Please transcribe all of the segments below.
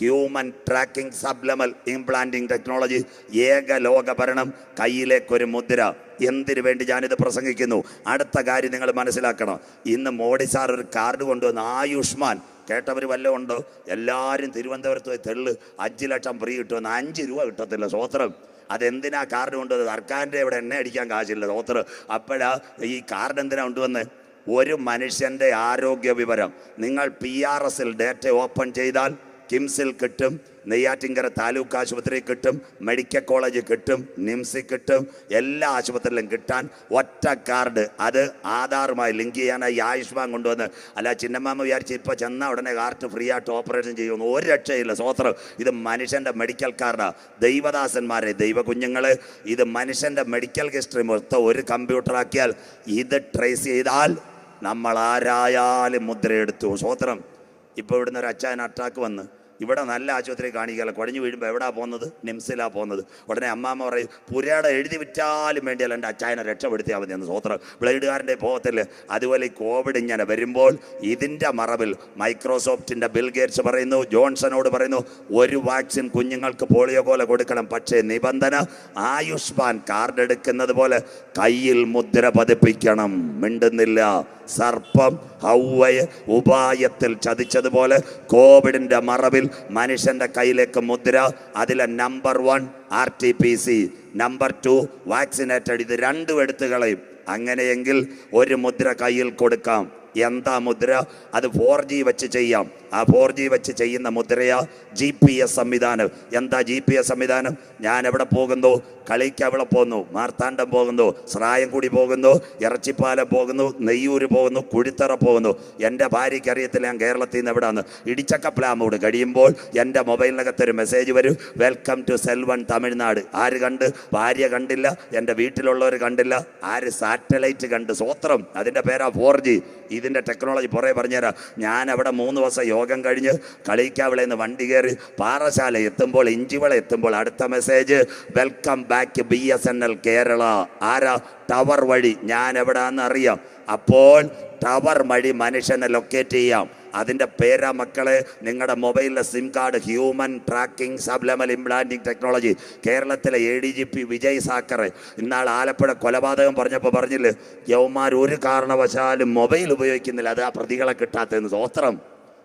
Human tracking subliminal implanting technology ഏക ലോക ഭരണം കയ്യിലേക്കൊരു മുദ്ര. എന്തിനു വേണ്ടി ഞാനിത് പ്രസംഗിക്കുന്നു? അടുത്ത കാര്യം നിങ്ങൾ മനസ്സിലാക്കണം. ഇന്ന് മോഡി സാർ ഒരു കാർഡ് കൊണ്ടുവന്ന് ആയുഷ്മാൻ കേട്ടവർ വല്ലതും ഉണ്ടോ? എല്ലാവരും തിരുവനന്തപുരത്ത് പോയി തെള്ള് അഞ്ച് ലക്ഷം ഫ്രീ കിട്ടുമെന്ന് അഞ്ച് രൂപ കിട്ടത്തില്ല സ്വോത്രം അതെന്തിനാ കാർഡ് കൊണ്ടുവന്നത്? സർക്കാരിന്റെ ഇവിടെ എണ്ണ അടിക്കാൻ കാശില്ല സ്വോത്രം അപ്പോഴാ ഈ കാർഡ് എന്തിനാ കൊണ്ടുവന്ന്? ഒരു മനുഷ്യന്റെ ആരോഗ്യ വിവരം. നിങ്ങൾ പി ആർ എസിൽ ഡേറ്റ ഓപ്പൺ ചെയ്താൽ കിംസിൽ കിട്ടും നെയ്യാറ്റിങ്കര താലൂക്ക് ആശുപത്രി കിട്ടും മെഡിക്കൽ കോളേജ് കിട്ടും നിംസി കിട്ടും എല്ലാ ആശുപത്രിയിലും കിട്ടാൻ ഒറ്റ കാർഡ്. അത് ആധാറുമായി ലിങ്ക് ചെയ്യാനായി ആയുഷ്മാൻ കൊണ്ടുവന്ന്. അല്ല ചിന്നമ്മ വിചാരിച്ച് ഇപ്പോൾ ചെന്നാൽ ഉടനെ കാർഡ് ഫ്രീ ആയിട്ട് ഓപ്പറേഷൻ ചെയ്യുമെന്ന് ഒരു രക്ഷയില്ല. സ്വോത്രം ഇത് മനുഷ്യന്റെ മെഡിക്കൽ കാർഡാണ് ദൈവദാസന്മാരെ ദൈവകുഞ്ഞുങ്ങൾ ഇത് മനുഷ്യന്റെ മെഡിക്കൽ ഹിസ്റ്ററി മൊത്തം ഒരു കമ്പ്യൂട്ടറാക്കിയാൽ ഇത് ട്രേസ് ചെയ്താൽ നമ്മൾ ആരായാലും മുദ്രയെടുത്തു. സ്വോത്രം ഇപ്പോൾ ഇവിടുന്ന് ഒരു അച്ഛൻ അറ്റാക്ക് വന്ന് ഇവിടെ നല്ല ആശുപത്രി കാണിക്കല കുഴഞ്ഞു വീഴുമ്പോൾ എവിടാ പോകുന്നത്? നിംസിലാ പോകുന്നത്. ഉടനെ അമ്മാമ്മ പറയും പുരയുടെ എഴുതി വിറ്റാലും വേണ്ടിയല്ല എന്റെ അച്ചായനെ രക്ഷപ്പെടുത്തിയാൽ മതി എന്ന്. സ്വോത്രം ബ്ലേഡുകാരന്റെ പോകത്തില്ല അതുപോലെ ഈ കോവിഡ് ഇങ്ങനെ വരുമ്പോൾ ഇതിന്റെ മറവിൽ മൈക്രോസോഫ്റ്റിന്റെ ബിൽഗേറ്റ്സ് പറയുന്നു ജോൺസണോട് പറയുന്നു ഒരു വാക്സിൻ കുഞ്ഞുങ്ങൾക്ക് പോളിയോ പോലെ കൊടുക്കണം. പക്ഷേ നിബന്ധന ആയുഷ്മാൻ കാർഡ് എടുക്കുന്നത് പോലെ കയ്യിൽ മുദ്ര പതിപ്പിക്കണം. മിണ്ടുന്നില്ല. സർപ്പം ഹൗവയെ ഉപായത്തിൽ ചതിച്ചതുപോലെ കോവിഡിന്റെ മറവിൽ മനുഷ്യന്റെ കയ്യിലേക്ക് മുദ്ര അതിലെ number one R T P C number two vaccinated ഇത് രണ്ടും എടുത്തു കളയും. അങ്ങനെയെങ്കിൽ ഒരു മുദ്ര കയ്യിൽ കൊടുക്കാം. എന്താ മുദ്ര? അത് ഫോർ ജി വെച്ച് ചെയ്യാം. ആ ഫോർ ജി വെച്ച് ചെയ്യുന്ന മുദ്രയാ ജി പി എസ് സംവിധാനം. എന്താ ജി പി എസ് സംവിധാനം? ഞാൻ എവിടെ പോകുന്നു? കളിക്ക് അവിടെ പോകുന്നു. മാർത്താണ്ഡം പോകുന്നു. സ്രായംകുടി പോകുന്നു. ഇറച്ചിപ്പാലം പോകുന്നു. നെയ്യൂർ പോകുന്നു. കുഴിത്തറ പോകുന്നു. എന്റെ ഭാര്യയ്ക്ക് അറിയത്തില്ല ഞാൻ കേരളത്തിൽ നിന്ന് എവിടെയാണ് ഇടിച്ചക്ക പ്ലാമോട് കഴിയുമ്പോൾ എന്റെ മൊബൈലിനകത്ത് ഒരു മെസ്സേജ് വരും. Welcome to CellOne Tamil Nadu. ആര് കണ്ട്? ഭാര്യ കണ്ടില്ല. എന്റെ വീട്ടിലുള്ളവർ കണ്ടില്ല. ആര് സാറ്റലൈറ്റ് കണ്ട്? സ്വത്രം അതിന്റെ പേരാ ഫോർ ജി ഇതിന്റെ ടെക്നോളജി പുറകെ പറഞ്ഞുതരാം. ഞാൻ അവിടെ മൂന്ന് ദിവസം യോഗം കഴിഞ്ഞ് കളിക്കാവിളയിൽ നിന്ന് വണ്ടി കയറി പാറശാല എത്തുമ്പോൾ ഇഞ്ചിവള എത്തുമ്പോൾ അടുത്ത message welcome back B S N L Kerala ആരാ? ടവർ വഴി. ഞാൻ എവിടാന്ന് അറിയാം അപ്പോൾ ടവർ വഴി മനുഷ്യനെ ലൊക്കേറ്റ് ചെയ്യാം. അതിന്റെ പേരാ മക്കളെ നിങ്ങളുടെ മൊബൈലിലെ SIM card human tracking subliminal implanting technology കേരളത്തിലെ A D G P Vijay Sakhare ഇന്നാൾ ആലപ്പുഴ കൊലപാതകം പറഞ്ഞപ്പോൾ പറഞ്ഞില്ലേ യൗമാർ ഒരു കാരണവശാലും മൊബൈൽ ഉപയോഗിക്കുന്നില്ല അത് ആ പ്രതികളെ കിട്ടാത്തതെന്ന്. സ്വോത്രം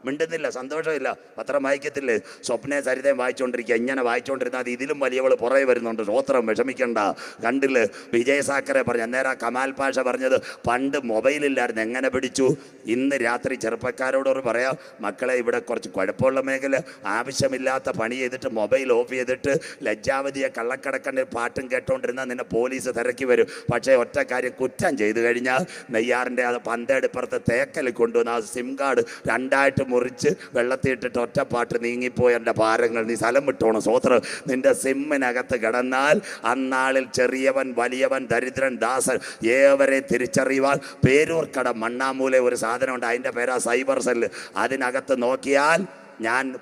മിണ്ടുന്നില്ല സന്തോഷമില്ല. പത്രം വായിക്കത്തില്ലേ? സ്വപ്നയെ സരിതയും വായിച്ചുകൊണ്ടിരിക്കുക ഇങ്ങനെ വായിച്ചുകൊണ്ടിരുന്നാൽ അത് ഇതിലും വലിയവൾ പുറകെ വരുന്നുണ്ട്. സ്വോത്രം വിഷമിക്കണ്ട. കണ്ടില്ല? വിജയ സാക്കറെ പറഞ്ഞു അന്നേരം ആ കമാൽ പാഷ പറഞ്ഞത് പണ്ട് മൊബൈലില്ലായിരുന്നു. എങ്ങനെ പിടിച്ചു? ഇന്ന് രാത്രി ചെറുപ്പക്കാരോടൊരു പറയാം മക്കളെ ഇവിടെ കുറച്ച് കുഴപ്പമുള്ള മേഖല. ആവശ്യമില്ലാത്ത പണി ചെയ്തിട്ട് മൊബൈൽ ഓഫ് ചെയ്തിട്ട് ലജ്ജാവതിയെ കള്ളക്കടക്കണ്ട പാട്ടും കേട്ടോണ്ടിരുന്നാൽ നിന്നെ പോലീസ് തിരക്കി വരും. പക്ഷേ ഒറ്റ കാര്യം കുറ്റം ചെയ്തു കഴിഞ്ഞാൽ നെയ്യാറിന്റെ അത് പന്തേടിപ്പുറത്ത് തേക്കൽ കൊണ്ടുവന്ന് ആ സിം കാർഡ് രണ്ടായിട്ട് മുറിച്ച് വെള്ളത്തിൽ ഇട്ടിട്ട് ഒറ്റപ്പാട്ട് നീങ്ങിപ്പോയ എന്റെ ഭാരങ്ങൾ. നീ സ്ഥലം വിട്ടോണം സോത്ര നിന്റെ സിമ്മിനകത്ത് കിടന്നാൽ അന്നാളിൽ ചെറിയവൻ വലിയവൻ ദരിദ്രൻ ദാസൻ ഏവരെ തിരിച്ചറിയുവാൻ പേരൂർക്കട മണ്ണാമൂല ഒരു സാധനമുണ്ട്. അതിന്റെ പേരാ സൈബർ സെല്ല്. അതിനകത്ത് നോക്കിയാൽ ഞാൻ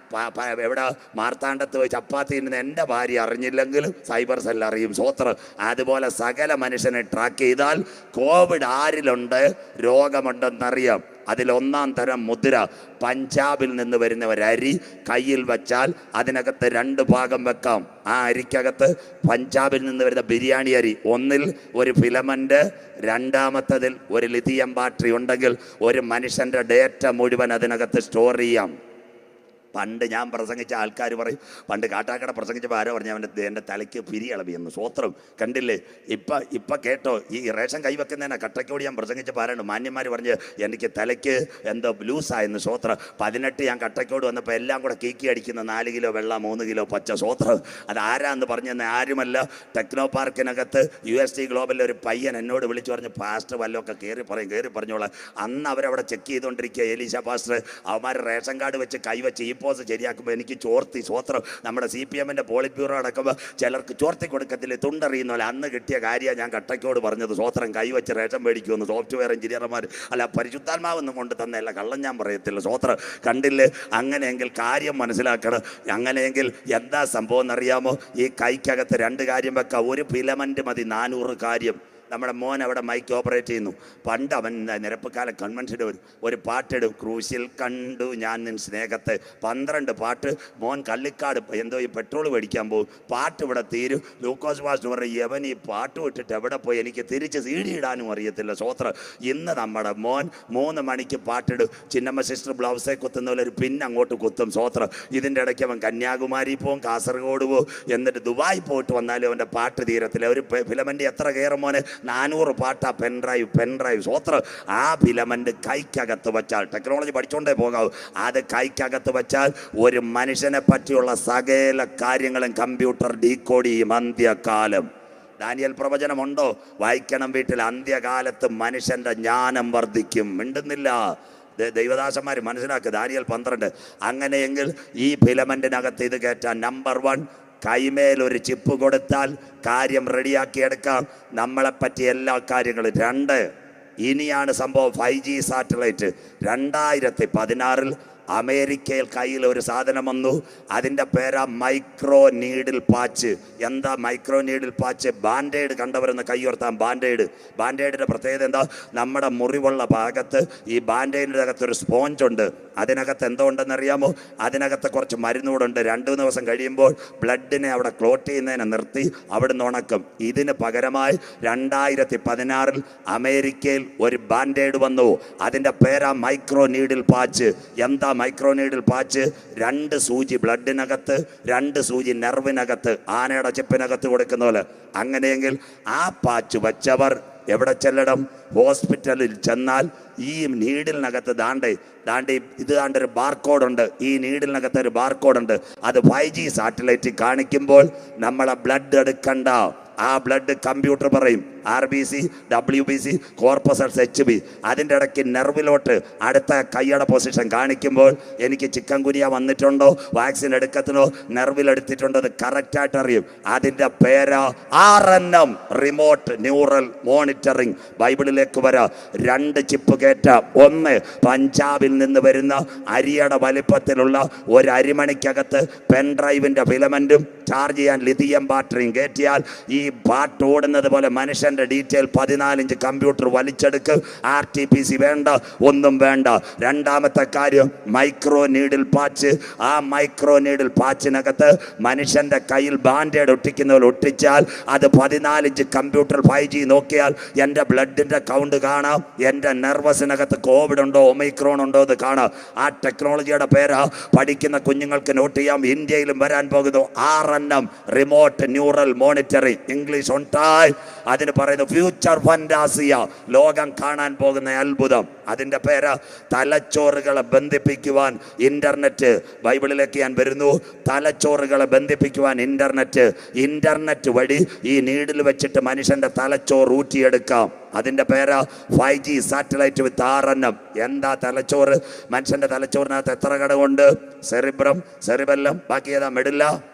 എവിടെ മാർത്താണ്ഡത്ത് പോയി ചപ്പാത്തി ഇരുന്ന് എന്റെ ഭാര്യ അറിഞ്ഞില്ലെങ്കിലും സൈബർ സെൽ അറിയും. സ്വോത്രം അതുപോലെ സകല മനുഷ്യനെ ട്രാക്ക് ചെയ്താൽ കോവിഡ് ആരിലുണ്ട്? രോഗമുണ്ടെന്നറിയാം. അതിലൊന്നാം തരം മുദ്ര പഞ്ചാബിൽ നിന്ന് വരുന്ന അരി കയ്യിൽ വച്ചാൽ അതിനകത്ത് രണ്ട് ഭാഗം വെക്കാം. ആ അരിക്കകത്ത് പഞ്ചാബിൽ നിന്ന് വരുന്ന ബിരിയാണി അരി ഒന്നിൽ ഒരു ഫിലമെന്റ് രണ്ടാമത്തതിൽ ഒരു ലിഥിയം ബാറ്ററി ഉണ്ടെങ്കിൽ ഒരു മനുഷ്യന്റെ ഡേറ്റ മുഴുവൻ അതിനകത്ത് സ്റ്റോർ ചെയ്യാം. പണ്ട് ഞാൻ പ്രസംഗിച്ച ആൾക്കാർ പറയും പണ്ട് കാട്ടാക്കട പ്രസംഗിച്ചപ്പോൾ ആരോ പറഞ്ഞു അവന്റെ എന്റെ തലയ്ക്ക് പിരി ഇളവിയെന്ന് സ്വോത്രം കണ്ടില്ലേ? ഇപ്പം ഇപ്പം കേട്ടോ ഈ റേഷൻ കൈവെക്കുന്നതിനാ കട്ടക്കോട് ഞാൻ പ്രസംഗിച്ചപ്പോൾ ആരാണ് മാന്യന്മാർ പറഞ്ഞ് എനിക്ക് തലയ്ക്ക് എന്തോ ബ്ലൂസായെന്ന് സ്വോത്രം പതിനെട്ട് ഞാൻ കട്ടക്കോട് വന്നപ്പോൾ എല്ലാം കൂടെ കീക്കി അടിക്കുന്ന നാല് കിലോ വെള്ളം മൂന്ന് കിലോ പച്ച സ്വോത്രം അത് ആരാന്ന് പറഞ്ഞെന്ന് ആരുമല്ല. ടെക്നോ പാർക്കിനകത്ത് യു എസ് ടി ഗ്ലോബലിലെ ഒരു പയ്യൻ എന്നോട് വിളിച്ചു പറഞ്ഞ് പാസ്റ്റർ വല്ലതൊക്കെ കയറി പറയും കയറി പറഞ്ഞോളാം. അന്ന് അവരവിടെ ചെക്ക് ചെയ്തുകൊണ്ടിരിക്കുക എലീശ പാസ്റ്റർ. അവന്മാർ റേഷൻ കാർഡ് വെച്ച് കൈവച്ച് ഈ പോസ് ശരിയാക്കുമ്പോൾ എനിക്ക് ചോർത്തി സ്വോത്രം. നമ്മുടെ സി പി എമ്മിന്റെ പോളിറ്റ് ബ്യൂറോ അടക്കുമ്പോൾ ചിലർക്ക് ചോർത്തി കൊടുക്കത്തില്ല? തുണ്ടറിയുന്ന പോലെ അന്ന് കിട്ടിയ കാര്യമാണ് ഞാൻ കട്ടയ്ക്കോട് പറഞ്ഞത്. സ്വോത്രം കൈവച്ച് റേഷൻ മേടിക്കുമെന്ന് സോഫ്റ്റ്വെയർ എഞ്ചിനീയർമാർ അല്ല പരിശുദ്ധാത്മാവൊന്നും കൊണ്ട് തന്നല്ല കള്ളം ഞാൻ പറയത്തില്ല. സ്വോത്രം കണ്ടില്ലേ? അങ്ങനെയെങ്കിൽ കാര്യം മനസ്സിലാക്കണം. അങ്ങനെയെങ്കിൽ എന്താ സംഭവം എന്നറിയാമോ? ഈ കൈക്കകത്ത് രണ്ട് കാര്യം വെക്കാം. ഒരു ഫിലമെന്റ് മതി നാനൂറ് കാര്യം. നമ്മുടെ മോൻ അവിടെ മൈക്ക് ഓപ്പറേറ്റ് ചെയ്യുന്നു. പണ്ട് അവൻ നിരപ്പക്കാല കൺവെൻഷന്റെ ഒരു ഒരു പാട്ടിടും. ക്രൂശിൽ കണ്ടു ഞാൻ നിൻ സ്നേഹത്തെ. പന്ത്രണ്ട് പാട്ട്. മോൻ കള്ളിക്കാട് എന്തോ ഈ പെട്രോൾ മേടിക്കാൻ പോകും. പാട്ട് ഇവിടെ തീരും. ലൂക്കോസ് വാസ് പറയും യവൻ ഈ പാട്ട് വിട്ടിട്ട് എവിടെ പോയി? എനിക്ക് തിരിച്ച് സീടിയിടാനും അറിയത്തില്ല സ്വോത്രം ഇന്ന് നമ്മുടെ മോൻ മൂന്ന് മണിക്ക് പാട്ടിടും. ചിന്നമ്മ സിസ്റ്റർ ബ്ലൗസെ കുത്തുന്ന പോലെ ഒരു പിൻ അങ്ങോട്ട് കുത്തും സ്വോത്രം ഇതിന്റെ ഇടയ്ക്ക് അവൻ കന്യാകുമാരി പോവും കാസർഗോഡ് പോവും. എന്നിട്ട് ദുബായ് പോയിട്ട് വന്നാലും അവന്റെ പാട്ട് തീരത്തില്ല. ഒരു ഫിലമെന്റ് എത്ര കയറും മോനെ? നാനൂറ് പാട്ടാ പെൻ ഡ്രൈവ് പെൻ ഡ്രൈവ് സ്വോത്രം. ആ ഫിലമെന്റ് കൈക്കകത്ത് വെച്ചാൽ ടെക്നോളജി പഠിച്ചുകൊണ്ടേ പോകാവൂ. അത് കൈക്കകത്ത് വെച്ചാൽ ഒരു മനുഷ്യനെ പറ്റിയുള്ള സകല കാര്യങ്ങളും കമ്പ്യൂട്ടർ ഡീകോഡ് ചെയ്യും അന്ത്യകാലം. ദാനിയൽ പ്രവചനമുണ്ടോ? വായിക്കണം വീട്ടിൽ അന്ത്യകാലത്ത് മനുഷ്യന്റെ ജ്ഞാനം വർദ്ധിക്കും. മിണ്ടുന്നില്ല. ദൈവദാസന്മാർ മനസ്സിലാക്കുക ദാനിയൽ പന്ത്രണ്ട്. അങ്ങനെയെങ്കിൽ ഈ ഫിലമെന്റിനകത്ത് ഇത് കയറ്റാൻ നമ്പർ വൺ കൈമേൽ ഒരു ചിപ്പ് കൊടുത്താൽ കാര്യം റെഡിയാക്കിയെടുക്കാം നമ്മളെപ്പറ്റി എല്ലാ കാര്യങ്ങളും രണ്ട്. ഇനിയാണ് സംഭവം ഫൈവ് ജി സാറ്റലൈറ്റ്. രണ്ടായിരത്തി പതിനാറിൽ അമേരിക്കയിൽ കയ്യിൽ ഒരു സാധനം വന്നു. അതിന്റെ പേരാ മൈക്രോ നീഡിൽ പാച്ച്. എന്താ മൈക്രോ നീഡിൽ പാച്ച്? ബാൻഡേഡ് കണ്ടവരെന്ന് കൈയുയർത്താൻ ബാൻഡേഡ്. ബാൻഡേഡിന്റെ പ്രത്യേകത എന്താ? നമ്മുടെ മുറിവുള്ള ഭാഗത്ത് ഈ ബാൻഡേഡിന്റെ അകത്ത് ഒരു സ്പോഞ്ച് ഉണ്ട്. അതിനകത്ത് എന്തോ ഉണ്ടെന്ന് അറിയാമോ? അതിനകത്ത് കുറച്ച് മരുന്നുകൂടുണ്ട്. രണ്ട് ദിവസം കഴിയുമ്പോൾ ബ്ലഡിനെ അവിടെ ക്ലോട്ട് ചെയ്യുന്നതിനെ നിർത്തി അവിടുന്ന് ഉണക്കും. ഇതിന് പകരമായി രണ്ടായിരത്തി പതിനാറിൽ അമേരിക്കയിൽ ഒരു ബാൻഡേഡ് വന്നു. അതിന്റെ പേരാ മൈക്രോ നീഡിൽ പാച്ച്. എന്താ മൈക്രോ നീഡിൽ പാച്ച് രണ്ട് സൂചി ബ്ലഡിനകത്ത് രണ്ട് സൂചി നെർവിനകത്ത് ആനയുടെ ചിപ്പിനകത്ത് കൊടുക്കുന്ന പോലെ. അങ്ങനെയെങ്കിൽ ആ പാച്ച് വച്ചവർ എവിടെ ചെല്ലണം? ഹോസ്പിറ്റലിൽ ചെന്നാൽ ഈ നീഡിലിനകത്ത് ദാണ്ടേ ദാണ്ടേ ഇത് ദാണ്ട് ഒരു ബാർകോഡ് ഉണ്ട്. ഈ നീഡിലിനകത്ത് ഒരു ബാർകോഡ് ഉണ്ട്. അത് ഫൈവ് ജി സാറ്റലൈറ്റ് കാണിക്കുമ്പോൾ നമ്മളെ ബ്ലഡ് എടുക്കണ്ട. ആ ബ്ലഡ് കമ്പ്യൂട്ടർ പറയും R B C W B C corpuscles H B അതിന്റെ ഇടയ്ക്ക് നെർവിലോട്ട് അടുത്ത കൈയുടെ പൊസിഷൻ കാണിക്കുമ്പോൾ എനിക്ക് ചിക്കൻ കുനിയ വന്നിട്ടുണ്ടോ? വാക്സിൻ എടുക്കത്തിനോ? നെർവിലെടുത്തിട്ടുണ്ടോ അത് കറക്റ്റായിട്ട് അറിയും. അതിന്റെ പേര് R N M remote neural monitoring ബൈബിളിലേക്ക് വരാം. രണ്ട് ചിപ്പ് കയറ്റ ഒന്ന് പഞ്ചാബിൽ നിന്ന് വരുന്ന അരിയുടെ വലിപ്പത്തിലുള്ള ഒരു അരിമണിക്കകത്ത് പെൻ ഡ്രൈവിന്റെ ഫിലമെന്റും ചാർജ് ചെയ്യാൻ ലിഥിയം ബാറ്ററിയും കയറ്റിയാൽ ഈ ബാറ്റ് ഓടുന്നത് പോലെ മനുഷ്യന്റെ ഡീറ്റെയിൽ പതിനാലിഞ്ച് കമ്പ്യൂട്ടർ വലിച്ചെടുക്ക്. ആർ ടി പി സി വേണ്ട ഒന്നും വേണ്ട. രണ്ടാമത്തെ കാര്യം മൈക്രോ നീഡിൽ പാച്ച് ആ മൈക്രോ നീഡിൽ പാച്ചിനകത്ത് മനുഷ്യന്റെ കയ്യിൽ ബാൻഡേഡ് ഒട്ടിക്കുന്നവർ ഒട്ടിച്ചാൽ അത് പതിനാലിഞ്ച് കമ്പ്യൂട്ടർ ഫൈവ് ജി നോക്കിയാൽ എന്റെ ബ്ലഡിന്റെ കൗണ്ട് കാണാം. എന്റെ നെർവസിനകത്ത് കോവിഡ് ഉണ്ടോ ഒമൈക്രോൺ ഉണ്ടോ എന്ന് കാണാം. ആ ടെക്നോളജിയുടെ പേരാ പഠിക്കുന്ന കുഞ്ഞുങ്ങൾക്ക് നോട്ട് ചെയ്യാം. ഇന്ത്യയിലും വരാൻ പോകുന്നു. R N M remote neural monitoring English ഉണ്ടായി അതിന് പറയുന്നു ഫ്യൂച്ചർ ഫന്റാസിയ ലോകം കാണാൻ പോകുന്ന അത്ഭുതം. അതിന്റെ പേര് തലച്ചോറുകളെ ബന്ധിപ്പിക്കുവാൻ ഇന്റർനെറ്റ് ബൈബിളിലേക്ക് ഞാൻ വരുന്നു. തലച്ചോറുകളെ ബന്ധിപ്പിക്കുവാൻ ഇന്റർനെറ്റ് ഇന്റർനെറ്റ് വഴി ഈ നീഡിൽ വെച്ചിട്ട് മനുഷ്യന്റെ തലച്ചോറ് ഊറ്റിയെടുക്കാം. അതിന്റെ പേര് five G satellite with R N M എന്താ തലച്ചോറ്? മനുഷ്യന്റെ തലച്ചോറിനകത്ത് എത്ര ഘടകമുണ്ട് സെറിബ്രം സെറിബെല്ലം ബാക്കി ഏതാ? മെഡില്ല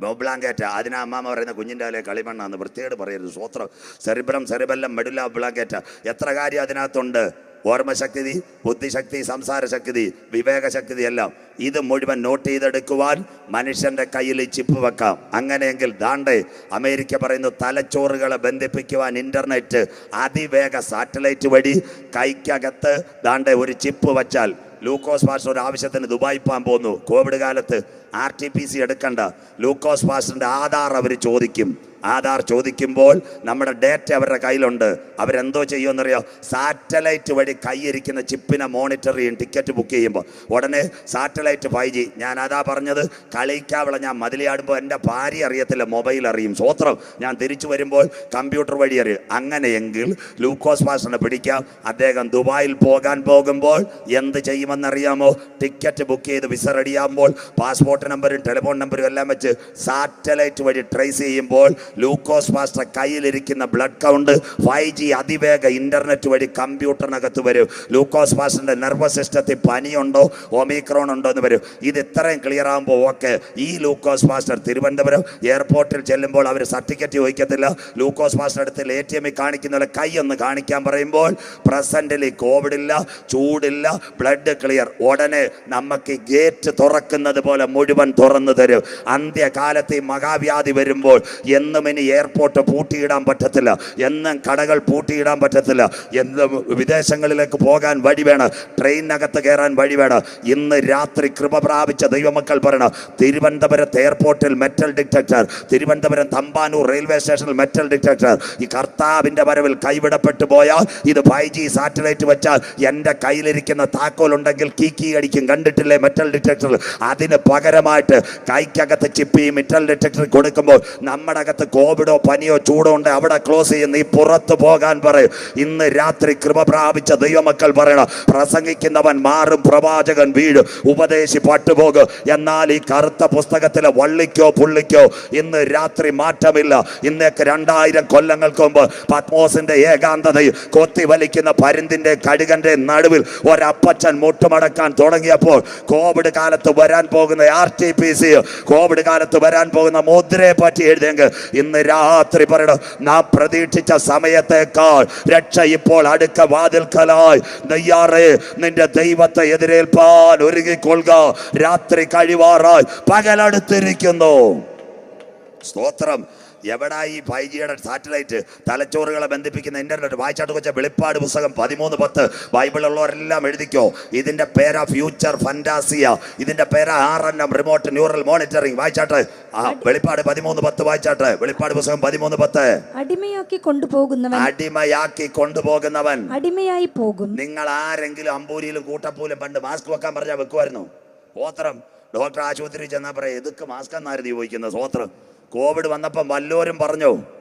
ബ്ലാങ്കറ്റ് അതിനാ അമ്മാമ്മ പറയുന്ന കുഞ്ഞിന്റെ അല്ലെ കളിമണ്ണാന്ന് വൃത്തിയോട് പറയരുത്. സ്വോത്രം. സെറിബ്രം സെറിബല്ലം മെഡുല ബ്ലാങ്കറ്റ് എത്ര കാര്യം അതിനകത്തുണ്ട്? ഓർമ്മശക്തി ബുദ്ധിശക്തി സംസാരശക്തി വിവേകശക്തി എല്ലാം. ഇത് മുഴുവൻ നോട്ട് ചെയ്തെടുക്കുവാൻ മനുഷ്യന്റെ കയ്യിൽ ചിപ്പ് വെക്കാം. അങ്ങനെയെങ്കിൽ ദാണ്ടേ അമേരിക്ക പറയുന്നു തലച്ചോറുകളെ ബന്ധിപ്പിക്കുവാൻ ഇന്റർനെറ്റ് അതിവേഗ സാറ്റലൈറ്റ് വഴി കൈക്കകത്ത് ദാണ്ടേ ഒരു ചിപ്പ് വച്ചാൽ ലൂക്കോസ് പാസ്റ്റർ ഒരു ആവശ്യത്തിന് ദുബായി പോകാൻ പോന്നു. കോവിഡ് കാലത്ത് ആർ ടി പി സി എടുക്കണ്ട. ലൂക്കോസ് പാസ്റ്ററിന്റെ ആധാർ അവർ ചോദിക്കും. ആധാർ ചോദിക്കുമ്പോൾ നമ്മുടെ ഡേറ്റ അവരുടെ കയ്യിലുണ്ട്. അവരെന്തോ ചെയ്യുമെന്നറിയോ? സാറ്റലൈറ്റ് വഴി കൈയിരിക്കുന്ന ചിപ്പിനെ മോണിറ്റർ ചെയ്യും ടിക്കറ്റ് ബുക്ക് ചെയ്യുമ്പോൾ. ഉടനെ സാറ്റലൈറ്റ് ഫൈവ് ജി. ഞാൻ അതാ പറഞ്ഞത് കളിക്കാവിള ഞാൻ മതിലിയാടുമ്പോൾ എന്റെ ഭാര്യ അറിയത്തില്ല മൊബൈൽ അറിയും. സ്വോത്രം. ഞാൻ തിരിച്ചു വരുമ്പോൾ കമ്പ്യൂട്ടർ വഴി അറിയും. അങ്ങനെയെങ്കിൽ ലൂക്കോസ് പാസ്റ്ററിനെ പിടിക്കാം. അദ്ദേഹം ദുബായിൽ പോകാൻ പോകുമ്പോൾ എന്ത് ചെയ്യുമെന്നറിയാമോ? ടിക്കറ്റ് ബുക്ക് ചെയ്ത് വിസ റെഡിയാകുമ്പോൾ പാസ്പോർട്ട് നമ്പറും ടെലിഫോൺ നമ്പറും എല്ലാം വെച്ച് സാറ്റലൈറ്റ് വഴി ട്രേസ് ചെയ്യുമ്പോൾ ലൂക്കോസ് മാസ്റ്റർ കയ്യിലിരിക്കുന്ന ബ്ലഡ് കൗണ്ട് ഫൈവ് ജി അതിവേഗ ഇന്റർനെറ്റ് വഴി കമ്പ്യൂട്ടറിനകത്ത് വരും. ലൂക്കോസ് മാസ്റ്ററിന്റെ നെർവസ് സിസ്റ്റത്തിൽ പനിയുണ്ടോ? ഒമിക്രോൺ ഉണ്ടോ എന്ന് വരും. ഇത് ഇത്രയും ക്ലിയർ ആകുമ്പോൾ ഓക്കെ ഈ ലൂക്കോസ് മാസ്റ്റർ തിരുവനന്തപുരം എയർപോർട്ടിൽ ചെല്ലുമ്പോൾ അവർ സർട്ടിഫിക്കറ്റ് ചോദിക്കത്തില്ല. ലൂക്കോസ് മാസ്റ്റർ അടുത്ത് എ ടി എമ്മിൽ കാണിക്കുന്ന കൈ ഒന്ന് കാണിക്കാൻ പറയുമ്പോൾ പ്രസന്റിൽ കോവിഡ് ഇല്ല ചൂടില്ല ബ്ലഡ് ക്ലിയർ ഉടനെ നമുക്ക് ഗേറ്റ് തുറക്കുന്നത് പോലെ മുഴുവൻ തുറന്നു തരും. അന്ത്യകാലത്ത് ഈ മഹാവ്യാധി വരുമ്പോൾ എന്ന് എന്നും ഇനി എയർപോർട്ട് പൂട്ടിയിടാൻ പറ്റത്തില്ല. എന്നും കടകൾ പൂട്ടിയിടാൻ പറ്റത്തില്ല. എന്നും വിദേശങ്ങളിലേക്ക് പോകാൻ വഴി വേണം. ട്രെയിനകത്ത് കയറാൻ വഴി വേണം. ഇന്ന് രാത്രി കൃപ പ്രാപിച്ച ദൈവമക്കൾ പറയണം തിരുവനന്തപുരത്ത് എയർപോർട്ടിൽ metal detector Thiruvananthapuram Thampanoor railway സ്റ്റേഷനിൽ മെറ്റൽ ഡിറ്റക്ടർ ഈ കർത്താവിന്റെ വരവിൽ കൈവിടപ്പെട്ടു പോയാൽ ഇത് ഫൈവ് ജി സാറ്റലൈറ്റ് വെച്ചാൽ എന്റെ കയ്യിലിരിക്കുന്ന താക്കോലുണ്ടെങ്കിൽ കീ കീ അടിക്കും. കണ്ടിട്ടില്ലേ മെറ്റൽ ഡിറ്റക്ടർ അതിന് പകരമായിട്ട് കൈക്കകത്ത് ചിപ്പി മെറ്റൽ ഡിറ്റക്ടർ കൊടുക്കുമ്പോൾ നമ്മുടെ അകത്ത് കോവിഡോ പനിയോ ചൂടോ ഉണ്ട് അവിടെ ക്ലോസ് ചെയ്യുന്ന ഈ പുറത്ത് പോകാൻ പറയും. ഇന്ന് രാത്രി കൃപ പ്രാപിച്ച ദൈവമക്കൾ പറയണം പ്രസംഗിക്കുന്നവൻ മാറും പ്രവാചകൻ വീഴും ഉപദേശി പട്ടുപോകും. എന്നാൽ ഈ കറുത്ത പുസ്തകത്തിലെ വള്ളിക്കോ പുള്ളിക്കോ ഇന്ന് രാത്രി മാറ്റമില്ല. ഇന്നേക്ക് രണ്ടായിരം കൊല്ലങ്ങൾക്ക് മുമ്പ് പത്മോസിന്റെ ഏകാന്തതയും കൊത്തി വലിക്കുന്ന പരുന്തിന്റെ കഴുകന്റെ നടുവിൽ ഒരപ്പച്ചൻ മുട്ടുമടക്കാൻ തുടങ്ങിയപ്പോൾ കോവിഡ് കാലത്ത് വരാൻ പോകുന്ന R T P C Covid കാലത്ത് വരാൻ പോകുന്ന മുദ്രയെ പറ്റി എഴുതിയെങ്കിൽ ഇന്ന് രാത്രി പറയണം നാം പ്രതീക്ഷിച്ച സമയത്തേക്കാൾ രക്ഷ ഇപ്പോൾ അടുക്ക വാതിൽക്കലായി. നെയ്യാറേ നിന്റെ ദൈവത്തെ എതിരേൽപ്പാൻ ഒരുങ്ങിക്കൊള്ളുക. രാത്രി കഴിവാറായി. പകലടുത്തിരിക്കുന്നു. സ്തോത്രം. എവിടാ ഈ ഫൈവ് ജിയുടെ സാറ്റലൈറ്റ് തലച്ചോറുകളെ ബന്ധിപ്പിക്കുന്ന ഇന്റർനെറ്റ് വായിച്ചാട്ട് വെച്ച വെളിപ്പാട് പുസ്തകം പതിമൂന്ന് പത്ത്. ബൈബിളുള്ളവരെല്ലാം എഴുതിക്കോ. ഇതിന്റെ പേരാ ഫ്യൂച്ചർ ഫന്റാസിയ. ഇതിന്റെ പേരാ R N M remote neural monitoring വായിച്ചാട്ട്? ആ വെളിപ്പാട് പതിമൂന്ന് പത്ത് വായിച്ചാട്ട്. വെളിപ്പാട് പുസ്തകം പതിമൂന്ന് പത്ത്. അടിമയാക്കി കൊണ്ടുപോകുന്നവൻ. അടിമയാക്കി കൊണ്ടുപോകുന്നവൻ. അടിമയായി പോകും. നിങ്ങൾ ആരെങ്കിലും അമ്പൂരിയിലും കൂട്ടപ്പൂലും പണ്ട് മാസ്ക് വെക്കാൻ പറഞ്ഞാൽ വെക്കുമായിരുന്നു ഓത്രം ഡോക്ടർ ആശുപത്രി ചെന്നാൽ പറയാം എതുക്ക് മാസ്ക് എന്നായിരുന്നു ചോദിക്കുന്നത് സ്വോത്രം കോവിഡ് വന്നപ്പം വല്ലോരും പറഞ്ഞു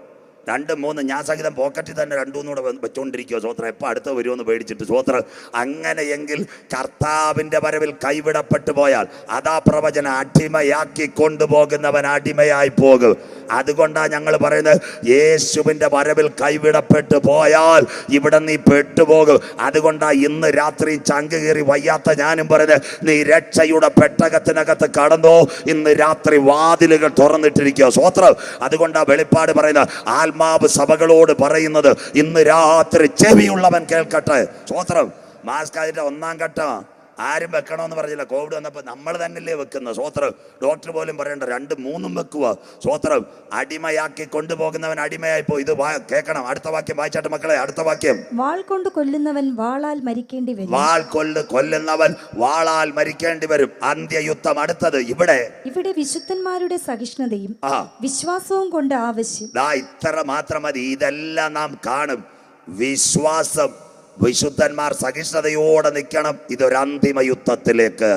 രണ്ടും മൂന്ന് ഞാൻ സഹിതം പോക്കറ്റിൽ തന്നെ രണ്ടു മൂന്നൂടെ വെച്ചോണ്ടിരിക്കുക സ്വോത്രം എപ്പോൾ അടുത്ത് വരുമെന്ന് പേടിച്ചിട്ട്. സ്വോത്രം അങ്ങനെയെങ്കിൽ കർത്താവിന്റെ വരവിൽ കൈവിടപ്പെട്ടു പോയാൽ അതാ പ്രവചന അടിമയാക്കി കൊണ്ടുപോകുന്നവൻ അടിമയായി പോകും. അതുകൊണ്ടാണ് ഞങ്ങൾ പറയുന്നത് യേശുവിന്റെ വരവിൽ കൈവിടപ്പെട്ടു പോയാൽ ഇവിടെ നീ പെട്ടുപോകും. അതുകൊണ്ടാണ് ഇന്ന് രാത്രി ചങ്ക് കയറി വയ്യാത്ത ഞാനും പറയുന്നത് നീ രക്ഷയുടെ പെട്ടകത്തിനകത്ത് കടന്നോ. ഇന്ന് രാത്രി വാതിലുകൾ തുറന്നിട്ടിരിക്കുക സ്വോത്രം അതുകൊണ്ടാണ് വെളിപ്പാട് പറയുന്നത് ആത്മാവ് സഭകളോട് പറയുന്നത് ഇന്ന് രാത്രി ചെവിയുള്ളവൻ കേൾക്കട്ടെ. സ്വോത്രം മാസ്കാരിന്റെ ഒന്നാം ഘട്ടം. ആരും വെക്കണമെന്ന് പറഞ്ഞില്ല. കോവിഡ് വന്നപ്പോൾ നമ്മൾ തന്നെയല്ലേ വെക്കുന്നത്. സ്വോത്രം ഡോക്ടർ പോലും പറയണ്ട. രണ്ട് മൂന്നും വെക്കുക സ്വോത്രം അടിമയാക്കി കൊണ്ടുപോകുന്നവൻ അടിമയായി പോയി ഇത് കേൾക്കണം. അടുത്ത വാക്യം വായിച്ചാട്ട് മക്കളെ അടുത്ത വാക്യം. വാൾ കൊണ്ട് കൊല്ലുന്നവൻ വാളാൽ മരിക്കേണ്ടി വരും. വാൾ കൊല്ല് കൊല്ലുന്നവൻ വാളാൽ മരിക്കേണ്ടി വരും. അന്ത്യയുദ്ധം അടുത്തത് ഇവിടെ. ഇവിടെ വിശുദ്ധന്മാരുടെ സഹിഷ്ണുതയും വിശ്വാസവും കൊണ്ട് ആവശ്യം. ഇത്ര മാത്രം മതി. ഇതെല്ലാം നാം കാണും. വിശ്വാസം. വിശുദ്ധന്മാർ സഹിഷ്ണുതയോടെ നിൽക്കണം. ഇതൊരന്തിമ യുദ്ധത്തിലേക്ക്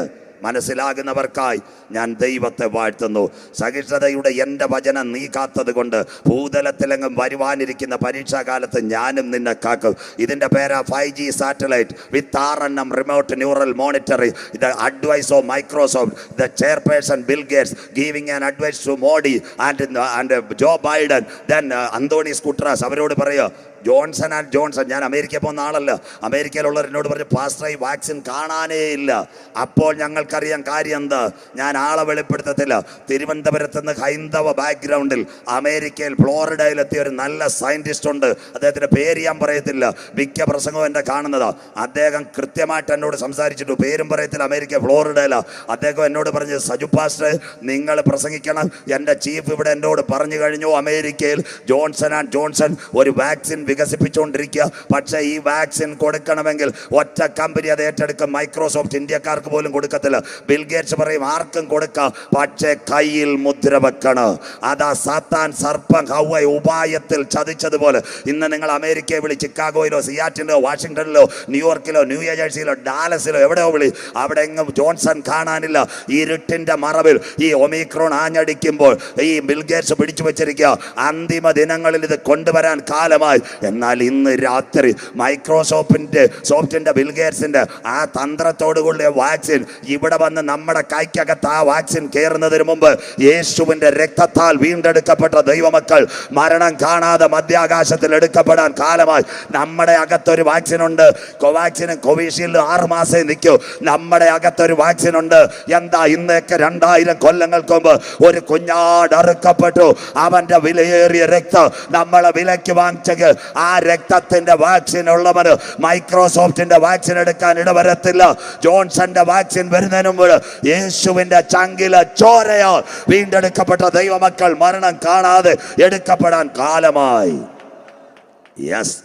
മനസ്സിലാകുന്നവർക്കായി ഞാൻ ദൈവത്തെ വാഴ്ത്തുന്നു. സഹിഷ്ണുതയുടെ എന്റെ വചനം നീ കാത്തത് കൊണ്ട് ഭൂതലത്തിലെങ്ങും വരുവാനിരിക്കുന്ന പരീക്ഷാകാലത്ത് ഞാനും നിന്നെ കാക്കും. ഇതിന്റെ പേരാ five G satellite with R N M remote neural monitoring ഇത് advice of Microsoft the chairperson Bill Gates giving an advice to Modi and and Joe Biden then Anthony സ്കൂട്രാസ് അവരോട് പറയുക ജോൺസൺ ആൻഡ് ജോൺസൺ ഞാൻ അമേരിക്കയിൽ പോകുന്ന ആളല്ല. അമേരിക്കയിലുള്ളവർ എന്നോട് പറഞ്ഞു pastor ഈ വാക്സിൻ കാണാനേ ഇല്ല. അപ്പോൾ ഞങ്ങൾക്കറിയാം കാര്യം എന്താ? ഞാൻ ആളെ വെളിപ്പെടുത്തത്തില്ല. തിരുവനന്തപുരത്ത് നിന്ന് ഹൈന്ദവ ബാക്ക്ഗ്രൗണ്ടിൽ അമേരിക്കയിൽ ഫ്ലോറിഡയിലെത്തിയ ഒരു നല്ല സയന്റിസ്റ്റ് ഉണ്ട്. അദ്ദേഹത്തിന്റെ പേര് ഞാൻ പറയത്തില്ല. മിക്ക പ്രസംഗവും എന്റെ കാണുന്നതാ. അദ്ദേഹം കൃത്യമായിട്ട് എന്നോട് സംസാരിച്ചിട്ടു. പേരും പറയത്തില്ല. അമേരിക്ക ഫ്ലോറിഡയില. അദ്ദേഹം എന്നോട് പറഞ്ഞ് സജു പാസ്റ്റർ നിങ്ങൾ പ്രസംഗിക്കണം. എന്റെ ചീഫ് ഇവിടെ എന്നോട് പറഞ്ഞു കഴിഞ്ഞു. അമേരിക്കയിൽ ജോൺസൺ ആൻഡ് ജോൺസൺ ഒരു വാക്സിൻ വികസിപ്പിച്ചുകൊണ്ടിരിക്കുക. പക്ഷേ ഈ വാക്സിൻ കൊടുക്കണമെങ്കിൽ ഒറ്റ കമ്പനി അത് ഏറ്റെടുക്കും. മൈക്രോസോഫ്റ്റ് ഇന്ത്യക്കാർക്ക് പോലും കൊടുക്കത്തില്ല. ബിൽ ഗേറ്റ്സ് പറയും ആർക്കും കൊടുക്കാം. പക്ഷേ കയ്യിൽ മുദ്ര വെക്കണം. അതാ സാത്താൻ സർപ്പം ഹൗവ ഉപായത്തിൽ ചതിച്ചതുപോലെ. ഇന്ന് നിങ്ങൾ അമേരിക്കയെ വിളി ചിക്കാഗോയിലോ സിയാറ്റിലോ വാഷിങ്ടണിലോ ന്യൂയോർക്കിലോ ന്യൂ ജേഴ്സിയിലോ ഡാലസിലോ എവിടെയോ വിളി. അവിടെ എങ്ങും ജോൺസൺ കാണാനില്ല. ഇരുട്ടിന്റെ മറവിൽ ഈ ഒമിക്രോൺ ആഞ്ഞടിക്കുമ്പോൾ ഈ ബിൽഗേറ്റ്സ് പിടിച്ചു വെച്ചിരിക്കുക. അന്തിമ ദിനങ്ങളിൽ ഇത് കൊണ്ടുവരാൻ കാലമായി. എന്നാൽ ഇന്ന് രാത്രി മൈക്രോസോഫ്റ്റിന്റെ സോഫ്റ്റിന്റെ ബിൽഗേറ്റ്സിന്റെ ആ തന്ത്രത്തോടു കൂടിയ വാക്സിൻ ഇവിടെ വന്ന് നമ്മുടെ കൈക്കകത്ത് ആ വാക്സിൻ കയറുന്നതിന് മുമ്പ് യേശുവിന്റെ രക്തത്താൽ വീണ്ടെടുക്കപ്പെട്ട ദൈവമക്കൾ മരണം കാണാതെ മധ്യാകാശത്തിൽ എടുക്കപ്പെടാൻ കാലമായി. നമ്മുടെ അകത്തൊരു വാക്സിൻ ഉണ്ട് കോവാക്സിനും കോവിഷീൽഡും ആറ് മാസേ നിൽക്കൂ. നമ്മുടെ അകത്തൊരു വാക്സിൻ ഉണ്ട് എന്താ ഇന്നൊക്കെ രണ്ടായിരം കൊല്ലങ്ങൾക്ക് മുമ്പ് ഒരു കുഞ്ഞാടറുക്കപ്പെട്ടു അവന്റെ വിലയേറിയ രക്തം നമ്മളെ വിലയ്ക്ക് വാങ്ങിച്ചത് ആ രക്തത്തിന്റെ വാക്സിൻ ഉള്ളവർ മൈക്രോസോഫ്റ്റിന്റെ വാക്സിൻ എടുക്കാൻ ഇടവരത്തില്ല. ജോൺസന്റെ വാക്സിൻ വരുന്നതിന് മുമ്പ് യേശുവിന്റെ ചങ്കില ചോരയാൽ വീണ്ടെടുക്കപ്പെട്ട ദൈവമക്കൾ മരണം കാണാതെ എടുക്കപ്പെടാൻ കാലമായി. യെസ്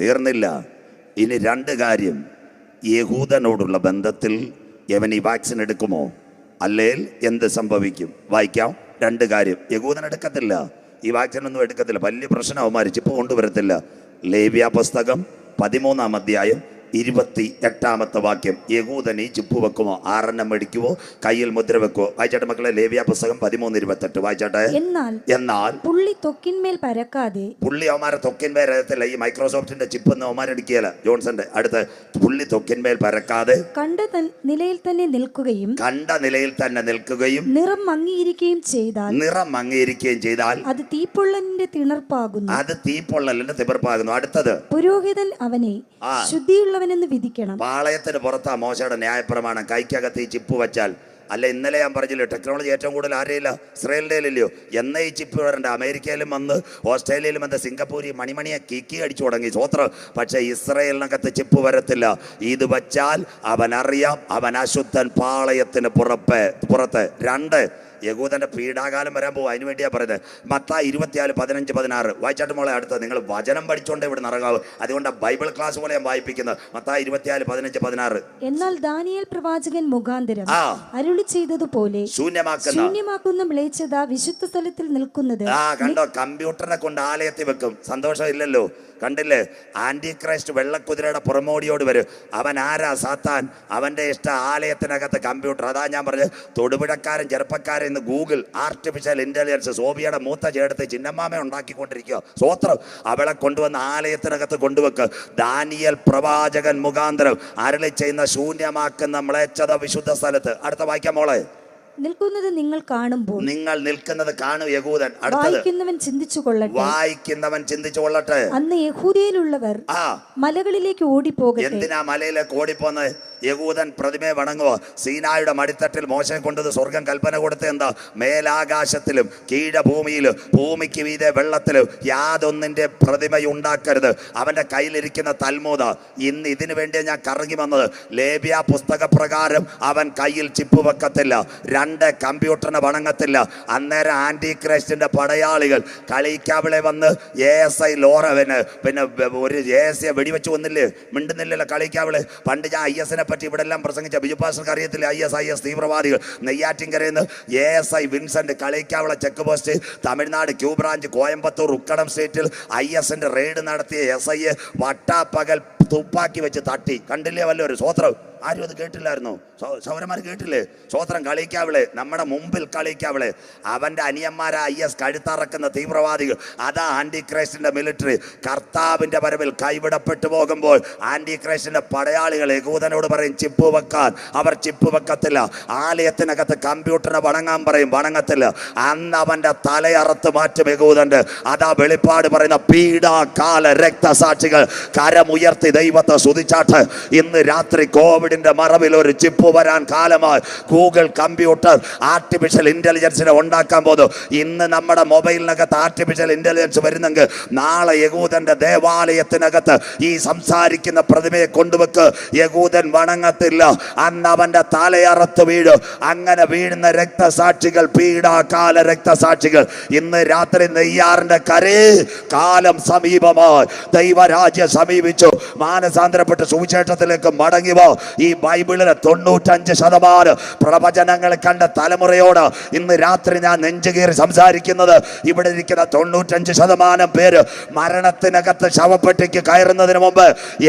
തീർന്നില്ല. ഇനി രണ്ട് കാര്യം. യഹൂദനോടുള്ള ബന്ധത്തിൽ യവൻ ഈ വാക്സിൻ എടുക്കുമോ? അല്ലേൽ എന്ത് സംഭവിക്കും? വായിക്കാം. രണ്ട് കാര്യം. യഹൂദൻ എടുക്കത്തില്ല. ഈ വാക്സിൻ ഒന്നും എടുക്കത്തില്ല. വലിയ പ്രശ്നം അവന്മാർ ചിപ്പ് കൊണ്ടുവരത്തില്ല ലേവ്യ പുസ്തകം പതിമൂന്നാം അധ്യായം ഇരുപത്തി എട്ടാമത്തെ വാക്യം. യഹൂദൻ ഈ ചിപ്പ് വെക്കുമോ? ആറെണ്ണം മേടിക്കുമോ കയ്യിൽ മുദ്ര വെക്കുമോ വായിച്ചാട്ടെ മക്കളെ ലേവ്യ പുസ്തകം പതിമൂന്ന് ഇരുപത്തെട്ട്. വായിച്ചാട്ടെ? എന്നാൽ എന്നാൽ പുള്ളി തൊക്കിന്മേൽ പരക്കാതെ പുള്ളി അവന്മാരെ തൊക്കിന്മേൽ രഥത്തില്ല ഈ മൈക്രോസോഫ്റ്റിന്റെ ചിപ്പ് എന്ന് അവന്മാരെടുക്കുകയല്ല ജോൺസന്റെ അടുത്ത് പുള്ളി തൊക്കിന്മേൽ പരക്കാതെ കണ്ട നിലയിൽ തന്നെ നിൽക്കുകയും കണ്ട നിലയിൽ തന്നെ നിൽക്കുകയും നിറം മങ്ങിയിരിക്കുകയും ചെയ്താൽ നിറം മങ്ങിയിരിക്കുകയും ചെയ്താൽ അത് തീപ്പൊള്ളലിന്റെ തിണർപ്പാകുന്നു. അത് തീപ്പൊള്ളലിന്റെ തിണർപ്പാകുന്നു. അടുത്തത് പുരോഹിതൻ അവനെ ആ. ശുദ്ധിയുള്ളവനെന്ന് വിധിക്കണം. പാളയത്തിന് പുറത്താ മോശയുടെ ന്യായപ്രമാണം. കൈക്കകത്ത് ഈ ചിപ്പ് വെച്ചാൽ. അല്ല ഇന്നലെ ഞാൻ പറഞ്ഞില്ലേ ടെക്നോളജി ഏറ്റവും കൂടുതൽ ആരെയില്ല? ഇസ്രയേലിന്റെ എന്ന ഈ ചിപ്പ് വരണ്ട. അമേരിക്കയിലും വന്ന് ഓസ്ട്രേലിയയിലും വന്ന് സിംഗപ്പൂരിൽ മണിമണിയെ കിക്കി അടിച്ചു തുടങ്ങി. സ്വത്രം പക്ഷേ ഇസ്രയേലിനകത്ത് ചിപ്പ് വരത്തില്ല. ഇത് വച്ചാൽ അവൻ അറിയാം അവൻ അശുദ്ധൻ പാളയത്തിന് പുറപ്പെ പുറത്ത്. രണ്ട് യകൂദന്റെ പീഡാകാലം വരാൻ പോകും അതിന് വേണ്ടിയാ പറയുന്നത്. മത്ത ഇരുപത്തിനാല് പതിനഞ്ച് പതിനാറ്. വായിച്ചാട്ട് മോളെ അടുത്ത്. നിങ്ങൾ വചനം പഠിച്ചുകൊണ്ട് ഇവിടെ നിറങ്ങാവ് അതുകൊണ്ട് ബൈബിൾ ക്ലാസ് പോലെ ഞാൻ വായിപ്പിക്കുന്നത് മത്ത ഇരുപത്തിനാല് പതിനഞ്ച് പതിനാറ്. എന്നാൽ ദാനിയേൽ പ്രവാചകൻ മുഖാന്തരം അരുളി ചെയ്തതുപോലെ ശൂന്യമാക്കുന്ന ശൂന്യമാക്കുന്ന വിശുദ്ധ സ്ഥലത്തിൽ നിൽക്കുന്നത് ആ കണ്ടോ? കമ്പ്യൂട്ടറിനെ കൊണ്ട് ആലയത്തിൽ വെക്കും. സന്തോഷമില്ലല്ലോ. കണ്ടില്ലേ? ആന്റി ക്രൈസ്റ്റ് വെള്ളക്കുതിരയുടെ പുറമോടിയോട് വരും. അവൻ ആരാ സാത്താൻ? അവന്റെ ഇഷ്ട ആലയത്തിനകത്ത് കമ്പ്യൂട്ടർ. അതാ ഞാൻ പറഞ്ഞത്. തൊടുപുഴക്കാരൻ ചെറുപ്പക്കാരൻ ഇന്ന് ഗൂഗിൾ ആർട്ടിഫിഷ്യൽ ഇന്റലിജൻസ് സോബിയുടെ മൂത്ത ചേടത്ത് ചിന്നമ്മാമ ഉണ്ടാക്കിക്കൊണ്ടിരിക്കുക സ്വോത്രം. അവളെ കൊണ്ടുവന്ന് ആലയത്തിനകത്ത് കൊണ്ടുവെക്കുക ദാനിയൽ പ്രവാചകൻ മുഖാന്തരം അരളി ചെയ്യുന്ന ശൂന്യമാക്കുന്ന മ്ലേച്ഛത വിശുദ്ധ സ്ഥലത്ത്. അടുത്ത വായിക്കാം മോളെ. നിൽക്കുന്നത് നിങ്ങൾ കാണുമ്പോൾ നിങ്ങൾ നിൽക്കുന്നത് കാണു യഹൂദൻ. വായിക്കുന്നവൻ ചിന്തിച്ചു കൊള്ളട്ടെ. വായിക്കുന്നവൻ ചിന്തിച്ചു കൊള്ളട്ടെ. അന്ന് യഹൂദയിലുള്ളവർ മലകളിലേക്ക് ഓടിപ്പോകട്ടെ. എന്തിനാ മലയിലേക്ക് ഓടിപ്പോന്ന് യകൂദൻ പ്രതിമയെ വണങ്ങുവോ? സീനായുടെ മടിത്തട്ടിൽ മോശം കൊണ്ടത് സ്വർഗം കൽപ്പന കൊടുത്ത എന്താ? മേലാകാശത്തിലും കീഴഭൂമിയിലും ഭൂമിക്ക് വീതെ വെള്ളത്തിലും യാതൊന്നിന്റെ പ്രതിമയുണ്ടാക്കരുത്. അവന്റെ കയ്യിലിരിക്കുന്ന തൽമൂത ഇന്ന് ഇതിനു വേണ്ടിയാ ഞാൻ കറങ്ങി വന്നത്. ലേബ്യ പുസ്തകപ്രകാരം അവൻ കയ്യിൽ ചിപ്പ് വെക്കത്തില്ല രണ്ട് കമ്പ്യൂട്ടറിന് വണങ്ങത്തില്ല. അന്നേരം ആന്റി ക്രൈസ്റ്റിന്റെ പടയാളികൾ കളിക്കാവിളെ വന്ന് എ എസ് ഐ ലോറവന് പിന്നെ ഒരു എ എസ് ഐ വെടിവെച്ച് വന്നില്ലേ? മിണ്ടുന്നില്ലല്ലോ കളിക്കാവിളെ പണ്ട് ഞാൻ ഐ എസിനെ പറ്റി ഇവിടെ എല്ലാം പ്രസംഗിച്ച ബിജുപാസർക്ക് അറിയത്തില്ല? ഐ എസ് ഐ എസ് തീവ്രവാദികൾ. നെയ്യാറ്റിൻകരയിൽ നിന്ന് A S I Vincent Kaliyikkavila check post. Tamil Nadu Q branch Coimbatore Ukkadam സ്റ്റേറ്റിൽ ഐ എസിന്റെ റെയ്ഡ് നടത്തിയ എസ് ഐ വട്ടാപ്പകൽ തുപ്പാക്കി വെച്ച് തട്ടി. കണ്ടില്ലേ വല്ലൊരു സ്വോത്രം? ആരും അത് കേട്ടില്ലായിരുന്നു. സൗരന്മാർ കേട്ടില്ലേ? സ്വോത്രം കളിക്കാവിളെ നമ്മുടെ മുമ്പിൽ കളിക്കാവിളെ അവന്റെ അനിയന്മാരാ ഐ എസ് കഴുത്തറക്കുന്ന തീവ്രവാദികൾ. അതാ ആന്റി ക്രൈസ്റ്റിന്റെ മിലിറ്ററി. കർത്താവിന്റെ വരവിൽ കൈവിടപ്പെട്ടു പോകുമ്പോൾ ആന്റി ക്രൈസ്റ്റിന്റെ പടയാളികൾ യകൂദനോട് പറയും ചിപ്പ് വെക്കാൻ. അവർ ചിപ്പ് വെക്കത്തില്ല. ആലയത്തിനകത്ത് കമ്പ്യൂട്ടറിനെ വണങ്ങാൻ പറയും വണങ്ങത്തില്ല. അന്ന് അവന്റെ തലയറത്ത് മാറ്റും യകൂദന്റെ അതാ വെളിപ്പാട് പറയുന്ന പീഡാകാല രക്തസാക്ഷികൾ കരമുയർത്തി ദൈവത്തെ സ്തുതിച്ചാട്ട്. ഇന്ന് രാത്രി കോവിഡിന്റെ മറവിൽ ഒരു ചിപ്പ് വരാൻ കാലമായി. ഗൂഗിൾ കമ്പ്യൂട്ടർ ആർട്ടിഫിഷ്യൽ ഇന്റലിജൻസിനെ ഉണ്ടാക്കാൻ പോകുന്നു ഇന്ന് നമ്മുടെ മൊബൈലിനകത്ത് ആർട്ടിഫിഷ്യൽ ഇന്റലിജൻസ് വരുന്നെങ്കിൽ നാളെ യകൂദന്റെ ദേവാലയത്തിനകത്ത് ഈ സംസാരിക്കുന്ന പ്രതിമയെ കൊണ്ടുവെക്ക്. യകൂദൻ വണങ്ങത്തില്ല. അന്ന് അവന്റെ തലയറത്ത് വീഴും. അങ്ങനെ വീഴുന്ന രക്തസാക്ഷികൾ പീഡാകാല രക്തസാക്ഷികൾ. ഇന്ന് രാത്രി നെയ്യാറിന്റെ കരേ കാലം സമീപമായി. ദൈവരാജ്യം സമീപിച്ചു. മാനസാന്തരപ്പെട്ട് സുവിശേഷത്തിലേക്ക് മടങ്ങിവോ ഈ ബൈബിളിലെ തൊണ്ണൂറ്റഞ്ച് ശതമാനം പ്രവചനങ്ങൾ കണ്ട തലമുറയോട് ഇന്ന് രാത്രി ഞാൻ നെഞ്ചുകീറി സംസാരിക്കുന്നത് ഇവിടെ ഇരിക്കുന്ന തൊണ്ണൂറ്റഞ്ച് ശതമാനം പേര് മരണത്തിനകത്ത് ശവപ്പെട്ടിക്ക് കയറുന്നതിന് മുമ്പ്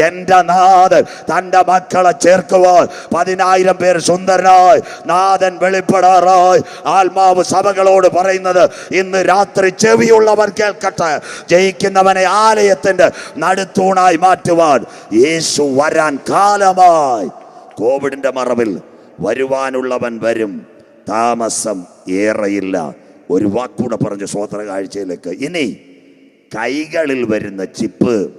എന്റെ നാഥൻ തന്റെ മക്കളെ ചേർക്കുവാൻ പതിനായിരം പേർ സുന്ദരനായി നാഥൻ വെളിപ്പെടാറായി ആത്മാവ് സഭകളോട് പറയുന്നത് ഇന്ന് രാത്രി ചെവിയുള്ളവർ കേൾക്കട്ടെ. ജയിക്കുന്നവനെ ആലയത്തിന്റെ നടുത്തൂണായി മാറ്റുവാൻ യേശു വരാൻ കാലമായി. കോവിഡിന്റെ മറവിൽ വരുവാനുള്ളവൻ വരും. താമസം ഏറെയില്ല. ഒരു വാക്കൂടെ പറഞ്ഞ് സ്വോത്ര കാഴ്ചയിലേക്ക്. ഇനി കൈകളിൽ വരുന്ന ചിപ്പ്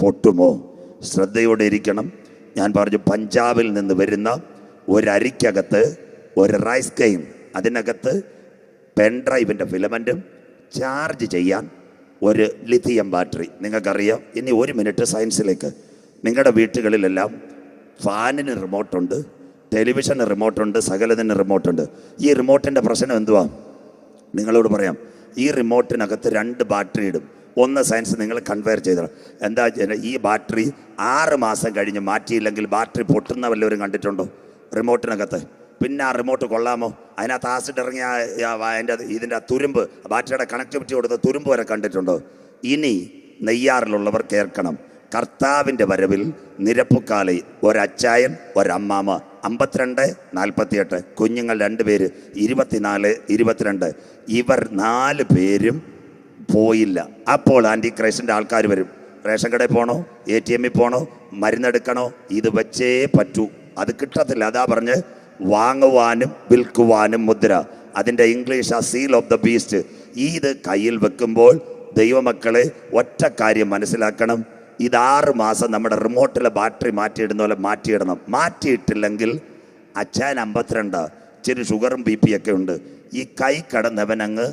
പൊട്ടുമോ? ശ്രദ്ധയോടെ ഇരിക്കണം. ഞാൻ പറഞ്ഞു പഞ്ചാബിൽ നിന്ന് വരുന്ന ഒരരിക്കകത്ത് ഒരു റൈസ് കെയിം അതിനകത്ത് പെൻഡ്രൈവിന്റെ ഫിലമെന്റും ചാർജ് ചെയ്യാൻ ഒരു ലിഥിയം ബാറ്ററി നിങ്ങൾക്കറിയാം. ഇനി ഒരു മിനിറ്റ് സയൻസിലേക്ക് നിങ്ങളുടെ വീട്ടുകളിലെല്ലാം ഫാനിന് റിമോട്ടുണ്ട് ടെലിവിഷന് റിമോട്ടുണ്ട് സകലതിന് റിമോട്ടുണ്ട്. ഈ റിമോട്ടിന്റെ പ്രശ്നം എന്തുവാ? നിങ്ങളോട് പറയാം. ഈ റിമോട്ടിനകത്ത് രണ്ട് ബാറ്ററി ഇടും. ഒന്ന് സയൻസ് നിങ്ങൾ കൺവെയർ ചെയ്തോ എന്താ ഈ ബാറ്ററി ആറ് മാസം കഴിഞ്ഞ് മാറ്റിയില്ലെങ്കിൽ ബാറ്ററി പൊട്ടുന്ന വല്ലവരും കണ്ടിട്ടുണ്ടോ? റിമോട്ടിനകത്ത്. പിന്നെ ആ റിമോട്ട് കൊള്ളാമോ? അതിനകത്ത് ആസിഡ് ഇറങ്ങിയ അതിന്റെ ഇതിന്റെ തുരുമ്പ് ബാറ്ററിയുടെ കണക്ടിവിറ്റി കൊടുത്ത തുരുമ്പ് വരെ കണ്ടിട്ടുണ്ടോ? ഇനി നെയ്യാറിലുള്ളവർ കേൾക്കണം. കർത്താവിന്റെ വരവിൽ നിരപ്പുക്കാലി ഒരച്ചായൻ ഒരമ്മാമ. അമ്പത്തിരണ്ട് നാൽപ്പത്തിയെട്ട്. കുഞ്ഞുങ്ങൾ രണ്ട് പേര് ഇരുപത്തിനാല് ഇരുപത്തിരണ്ട്. ഇവർ നാല് പേരും പോയില്ല. അപ്പോൾ ആന്റി ക്രൈസ്റ്റിന്റെ ആൾക്കാർ വരും. റേഷൻ കടയിൽ പോകണോ എ ടി എമ്മിൽ പോകണോ മരുന്നെടുക്കണോ? ഇത് വെച്ചേ പറ്റൂ. അത് കിട്ടത്തില്ല. അതാ പറഞ്ഞ് വാങ്ങുവാനും വിൽക്കുവാനും മുദ്ര. അതിന്റെ ഇംഗ്ലീഷ് ആ സീൽ ഓഫ് ദ ബീസ്റ്റ് ഈ ഇത് കയ്യിൽ വെക്കുമ്പോൾ ദൈവമക്കളെ ഒറ്റ കാര്യം മനസ്സിലാക്കണം. ഇത് ആറ് മാസം നമ്മുടെ റിമോട്ടിലെ ബാറ്ററി മാറ്റിയിടുന്ന പോലെ മാറ്റിയിടണം. മാറ്റിയിട്ടില്ലെങ്കിൽ അച്ഛൻ അമ്പത്തിരണ്ട് ഇച്ചിരി ഷുഗറും ബി പി ഒക്കെ ഉണ്ട്. ഈ കൈ കടന്നവനങ്ങ്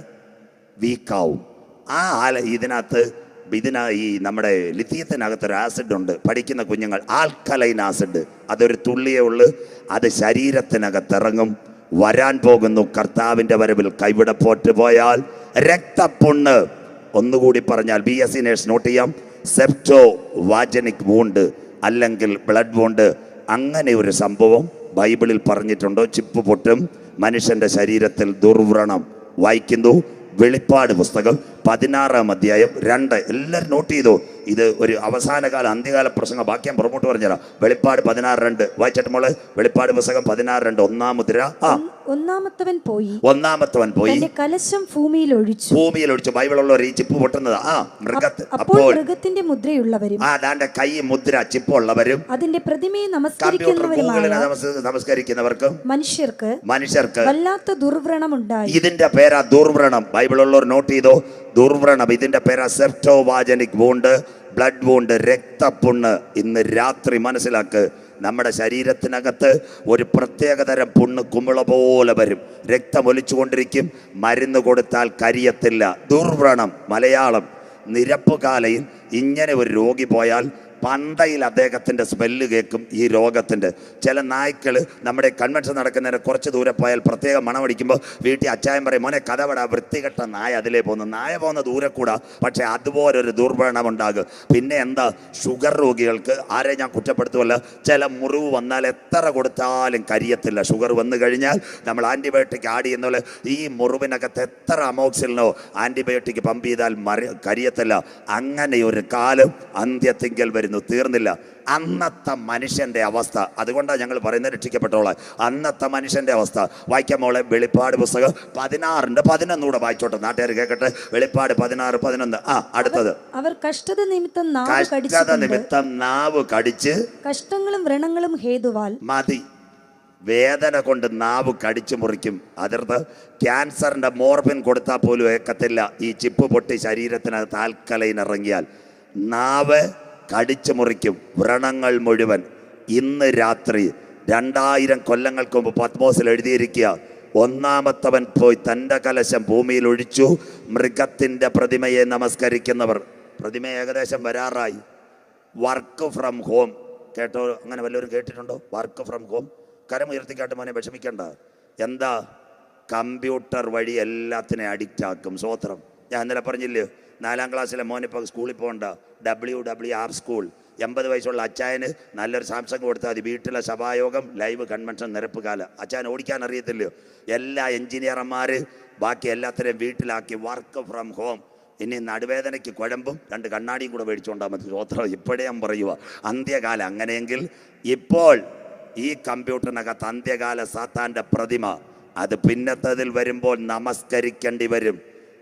വീക്കാവും. ആ ആല ഇതിനകത്ത് ഇതിന ഈ നമ്മുടെ ലിത്തിയത്തിനകത്തൊരു ആസിഡ് ഉണ്ട്. പഠിക്കുന്ന കുഞ്ഞുങ്ങൾ ആൽക്കലൈൻ ആസിഡ് അതൊരു തുള്ളിയേ ഉള്ളു. അത് ശരീരത്തിനകത്ത് ഇറങ്ങും. വരാൻ പോകുന്നു. കർത്താവിന്റെ വരവിൽ കൈവിടപ്പോറ്റ് പോയാൽ രക്തപ്പൊണ്ണ് ഒന്നുകൂടി പറഞ്ഞാൽ B S C nurse note ചെയ്യാം. സെപ്റ്റോ വാജനിക് വൂണ്ട് അല്ലെങ്കിൽ ബ്ലഡ് വൂണ്ട് അങ്ങനെ ഒരു സംഭവം ബൈബിളിൽ പറഞ്ഞിട്ടുണ്ടോ? ചിപ്പ് പൊട്ടും മനുഷ്യന്റെ ശരീരത്തിൽ ദുർവ്രണം വായിക്കുന്നു വെളിപ്പാട് പുസ്തകം പതിനാറാം അധ്യായം രണ്ട്. എല്ലാവരും നോട്ട് ചെയ്തു. ഇത് ഒരു അവസാനകാല അന്ത്യകാല പ്രസംഗം. ബാക്കി ഞാൻ പുറമോട്ട് പറഞ്ഞുതരാം. വെളിപ്പാട് പതിനാറ് രണ്ട്. വായിച്ചിട്ട് മോൾ. വെളിപ്പാട് പുസ്തകം പതിനാറ് രണ്ട്. ഒന്നാം മുദ്ര ആ ഒന്നാമത്തവൻ പോയി. ഒന്നാമത്തവൻ പോയി. കലശം ഭൂമിയിൽ ഒഴിച്ചു. ഭൂമിയിൽ ഒഴിച്ചു. ബൈബിൾ ഉള്ളവർ ഈ ചിപ്പ് പൊട്ടുന്നത്. ആ മൃഗത്ത്. അപ്പോൾ മൃഗത്തിന്റെ മുദ്രയുള്ളവരും ആ ദാന്റെ കൈ മുദ്ര ചിപ്പുള്ളവരും അതിന്റെ പ്രതിമയെ നമസ്കരിക്കുന്നവർക്കും മനുഷ്യർക്ക് മനുഷ്യർക്ക് വല്ലാത്ത ദുർവ്രണം ഉണ്ടായി ഇതിന്റെ പേരാ ദുർവ്രണം. ബൈബിൾ ഉള്ളവർ നോട്ട് ചെയ്തോ. ദുർവ്രണം. ഇതിന്റെ പേരാ സെപ്റ്റോവാജനിക് വൂണ്ട് ബ്ലഡ് വൂണ്ട് രക്തപ്പുണ്ണ് ഇന്ന് രാത്രി മനസ്സിലാക്ക് നമ്മുടെ ശരീരത്തിനകത്ത് ഒരു പ്രത്യേകതരം പുണ്ണ് കുമിള പോലെ വരും. രക്തം ഒലിച്ചുകൊണ്ടിരിക്കും മരുന്ന് കൊടുത്താൽ കരിയത്തില്ല. ദുർവ്രണം മലയാളം നിരപ്പുകാലയിൽ ഇങ്ങനെ ഒരു രോഗി പോയാൽ പണ്ടയിൽ അദ്ദേഹത്തിന്റെ സ്മെല്ല് കേൾക്കും ഈ രോഗത്തിന്റെ. ചില നായ്ക്കൾ നമ്മുടെ കൺവെൻഷൻ നടക്കുന്നതിന് കുറച്ച് ദൂരെ പോയാൽ പ്രത്യേക മണമടിക്കുമ്പോൾ വീട്ടിൽ അച്ചായം പറയും മോനെ കഥവട വൃത്തികെട്ട നായ അതിലേ പോകുന്നു. നായ പോകുന്ന ദൂരെ കൂടാ പക്ഷേ അതുപോലൊരു ദുർഭരണം ഉണ്ടാകും പിന്നെ എന്താ ഷുഗർ രോഗികൾക്ക് ആരെ ഞാൻ കുറ്റപ്പെടുത്തുമല്ല ചില മുറിവ് വന്നാൽ എത്ര കൊടുത്താലും കരിയത്തില്ല. ഷുഗർ വന്നു കഴിഞ്ഞാൽ നമ്മൾ ആന്റിബയോട്ടിക് ആഡ് ചെയ്യുന്ന ഈ മുറിവിനകത്ത് എത്ര അമോക്സിലിനോ ആന്റിബയോട്ടിക് പമ്പ് ചെയ്താൽ മറി കരിയത്തില്ല. അങ്ങനെ ഒരു കാലം അന്ത്യത്തിങ്കൽ വരുന്നു തീർന്നില്ല. അന്നത്തെ മനുഷ്യന്റെ അവസ്ഥ അതുകൊണ്ടാണ് ഞങ്ങൾ പറയുന്നത് രക്ഷിക്കപ്പെട്ടോളെ അന്നത്തെ മനുഷ്യന്റെ അവസ്ഥ. വായിക്കാം മോളെ വെളിപ്പാട് പുസ്തകം പതിനാറിന്റെ പതിനൊന്നുകൂടെ വായിച്ചോട്ടെ. നാട്ടുകാർ കേൾക്കട്ടെ വെളിപ്പാട് പതിനാറ് പതിനൊന്ന്. ആ അടുത്തത്. അവർ കഷ്ടത നിമിത്തം കഷ്ടത നിമിത്തം നാവ് കടിച്ച് കഷ്ടങ്ങളും വ്രണങ്ങളും ഹേതുവാൽ മതി. വേദന കൊണ്ട് നാവ് കടിച്ചു മുറിക്കും. അതിർത്ത് ക്യാൻസറിന്റെ മോർബിൻ കൊടുത്താൽ പോലും ഏക്കത്തില്ല. ഈ ചിപ്പ് പൊട്ടി ശരീരത്തിനകത്ത് ആൽക്കലൈൻ ഇറങ്ങിയാൽ നാവ് കടിച്ചു മുറിക്കും വ്രണങ്ങൾ മുഴുവൻ. ഇന്ന് രാത്രി രണ്ടായിരം കൊല്ലങ്ങൾക്ക് മുമ്പ് പത്മോസിൽ എഴുതിയിരിക്കുക ഒന്നാമത്തവൻ പോയി തന്റെ കലശം ഭൂമിയിൽ ഒഴിച്ചു മൃഗത്തിന്റെ പ്രതിമയെ നമസ്കരിക്കുന്നവർ. പ്രതിമ ഏകദേശം വരാറായി. Work from home. കേട്ടോ? അങ്ങനെ വല്ലവരും കേട്ടിട്ടുണ്ടോ? Work from home. കരം ഉയർത്തിക്കാട്ട് മോനെ വിഷമിക്കണ്ട. എന്താ? കമ്പ്യൂട്ടർ വഴി എല്ലാത്തിനെയും അഡിക്റ്റ് ആക്കും സ്വോത്രം. ഞാൻ ഇന്നലെ പറഞ്ഞില്ലേ നാലാം ക്ലാസ്സിലെ മോനിപ്പോൾ സ്കൂളിൽ പോകണ്ട. ഡബ്ല്യു ഡബ്ല്യു ആർ സ്കൂൾ എൺപത് വയസ്സുള്ള അച്ചായന് നല്ലൊരു സാംസങ് കൊടുത്താൽ മതി. വീട്ടിലെ സഭായോഗം ലൈവ് കൺവെൻഷൻ നിരപ്പ് കാലം. അച്ചായൻ ഓടിക്കാൻ അറിയത്തില്ലയോ? എല്ലാ എഞ്ചിനീയർമാർ ബാക്കി എല്ലാത്തിനെയും വീട്ടിലാക്കി വർക്ക് ഫ്രം ഹോം ഇനി നടുവേദനയ്ക്ക് കുഴമ്പും രണ്ട് കണ്ണാടിയും കൂടെ മേടിച്ചുകൊണ്ടാൽ മതി. സ്വോത്രം ഇപ്പോഴേ ഞാൻ പറയുക അന്ത്യകാലം അങ്ങനെയെങ്കിൽ ഇപ്പോൾ ഈ കമ്പ്യൂട്ടറിനകത്ത് അന്ത്യകാല സാത്താന്റെ പ്രതിമ. അത് പിന്നത്തതിൽ വരുമ്പോൾ നമസ്കരിക്കേണ്ടി വരും.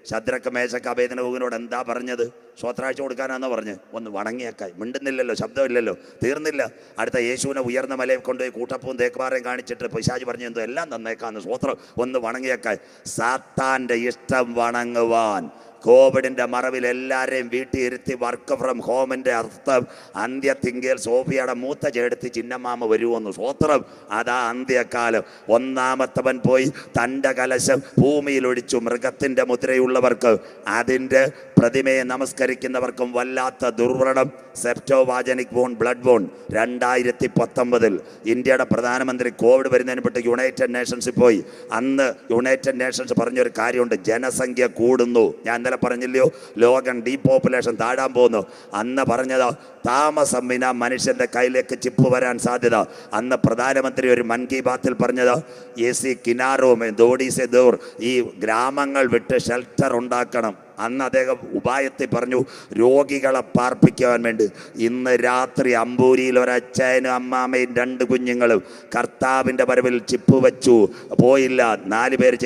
ശദ്രക്ക മേശക്ക് അഭേദനഭൂവിനോട് എന്താ പറഞ്ഞത്? സ്വത്രാഴ്ച കൊടുക്കാനാണെന്ന് പറഞ്ഞ്? ഒന്ന് വണങ്ങിയേക്കായി. മിണ്ടുന്നില്ലല്ലോ ശബ്ദമില്ലല്ലോ തീർന്നില്ല. അടുത്ത യേശുവിനെ ഉയർന്ന മലയിൽ കൊണ്ടുപോയി കൂട്ടപ്പവും തേക്കുപാറയും കാണിച്ചിട്ട് പിശാജ് പറഞ്ഞു എന്തോ എല്ലാം തന്നേക്കാന്ന് സ്വത്രം ഒന്ന് വണങ്ങിയേക്കായി. സാത്താന്റെ ഇഷ്ടം വണങ്ങുവാൻ കോവിഡിന്റെ മറവിൽ എല്ലാവരെയും വീട്ടിൽ ഇരുത്തി വർക്ക് ഫ്രം ഹോമിന്റെ അർത്ഥം അന്ത്യ അന്ത്യത്തിങ്കൽ സോഫിയയുടെ മൂത്ത ചേടുത്ത് ചിന്നമാമ വരുമെന്ന് സ്വോത്രം അതാ അന്ത്യകാലം. ഒന്നാമത്തവൻ പോയി തന്റെ കലശം ഭൂമിയിൽ ഒഴിച്ചു മൃഗത്തിന്റെ മുദ്രയുള്ളവർക്ക്. അതിന്റെ പ്രതിമയെ നമസ്കരിക്കുന്നവർക്കും വല്ലാത്ത ദുർവ്രണം. സെപ്റ്റോവാജനിക് ബോൺ ബ്ലഡ് ബോൺ രണ്ടായിരത്തി പത്തൊമ്പതിൽ ഇന്ത്യയുടെ പ്രധാനമന്ത്രി കോവിഡ് വരുന്നതിന് പെട്ട് യുണൈറ്റഡ് നേഷൻസിൽ പോയി. അന്ന് യുണൈറ്റഡ് നേഷൻസ് പറഞ്ഞൊരു കാര്യമുണ്ട് ജനസംഖ്യ കൂടുന്നു. ഞാൻ ഇന്നലെ പറഞ്ഞില്ലയോ? ലോകം ഡീപോപ്പുലേഷൻ താഴാൻ പോകുന്നു. അന്ന് പറഞ്ഞതോ താമസം വിന മനുഷ്യന്റെ കയ്യിലേക്ക് ചിപ്പ് വരാൻ സാധ്യത. അന്ന് പ്രധാനമന്ത്രി ഒരു മൻ കി ബാത്തിൽ പറഞ്ഞത് എ സി കിനാറോ ദോഡി സെ ദോർ ഈ ഗ്രാമങ്ങൾ വിട്ട് ഷെൽട്ടർ ഉണ്ടാക്കണം. അന്ന് അദ്ദേഹം ഉപായത്തിൽ പറഞ്ഞു രോഗികളെ പാർപ്പിക്കുവാൻ വേണ്ടി ഇന്ന് രാത്രി അമ്പൂരിയിൽ ഒരച്ഛനും അമ്മാമ്മയും രണ്ട് കുഞ്ഞുങ്ങളും കർത്താവിന്റെ വരവിൽ ചിപ്പ് വെച്ചു. പോയില്ല. നാല് പേര്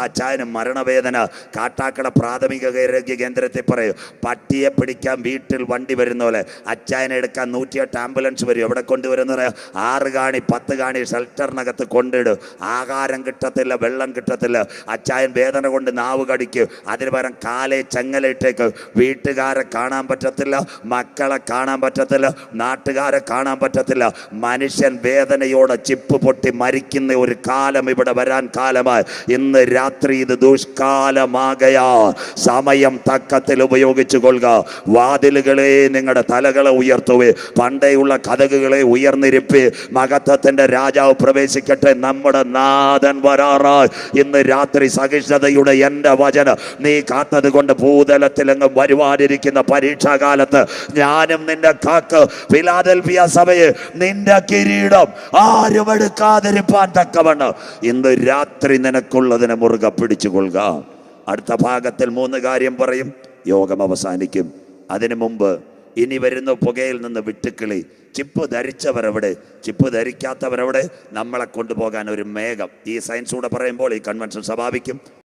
അച്ചായന് മരണവേദന. കാട്ടാക്കട പ്രാഥമിക ആരോഗ്യ കേന്ദ്രത്തിൽ പറയും പട്ടിയെ പിടിക്കാൻ വീട്ടിൽ വണ്ടി വരുന്ന പോലെ അച്ചായനെ എടുക്കാൻ നൂറ്റിയെട്ട് ആംബുലൻസ് വരും. എവിടെ കൊണ്ടുവരുന്ന ആറ് കാണി പത്ത് കാണി ഷെൽട്ടറിനകത്ത് കൊണ്ടിടും. ആഹാരം കിട്ടത്തില്ല വെള്ളം കിട്ടത്തില്ല. അച്ചായൻ വേദന കൊണ്ട് നാവ് കടിക്കും. അതിന് പകരം കാലെ ചെങ്ങലിട്ടേക്ക് വീട്ടുകാരെ കാണാൻ പറ്റത്തില്ല മക്കളെ കാണാൻ പറ്റത്തില്ല നാട്ടുകാരെ കാണാൻ പറ്റത്തില്ല. മനുഷ്യൻ വേദനയോടെ ചിപ്പ് പൊട്ടി മരിക്കുന്ന ഒരു കാലം ഇവിടെ വരാൻ കാലമായി. ഇന്ന് രാത്രി ഇത് ദുഷ്കാലമാകയാ. സമയം തക്കത്തിൽ ഉപയോഗിച്ചു കൊള്ളുക. വാതിലുകളെ നിങ്ങളുടെ തലകളെ ഉയർത്തുവേ. പണ്ടേയുള്ള കഥകുകളെ ഉയർന്നിരിപ്പി. മഹത്വത്തിന്റെ രാജാവ് പ്രവേശിക്കട്ടെ നമ്മുടെ നാഥൻ വരാറായി. ഇന്ന് രാത്രി സഹിഷ്ണുതയുടെ എന്റെ വചന നീ കാത്തത് കൊണ്ട് ഭൂതലത്തിലെങ്ങും വരുവാനിരിക്കുന്ന പരീക്ഷാകാലത്ത് ഞാനും നിന്റെ കാക്ക് ഫിലാദൽഫിയ സഭയെ നിന്റെ കിരീടം ആരും എടുക്കാതിരിപ്പാൻ തക്കവണ്ണം. ഇന്ന് രാത്രി നിനക്കുള്ളതിനെ മുറുകെ പിടിച്ചുകൊള്ളുക. അടുത്ത ഭാഗത്തിൽ മൂന്ന് കാര്യം പറയും. യോഗം അവസാനിക്കും. അതിനു മുമ്പ് ഇനി വരുന്ന പുകയിൽ നിന്ന് വിട്ടുക്കിളി. ചിപ്പ് ധരിച്ചവരവിടെ? ചിപ്പ് ധരിക്കാത്തവരവിടെ? നമ്മളെ കൊണ്ടുപോകാൻ ഒരു മേഘം. ഈ സയൻസ് കൂടെ പറയുമ്പോൾ ഈ കൺവെൻഷൻ സമാപിക്കും.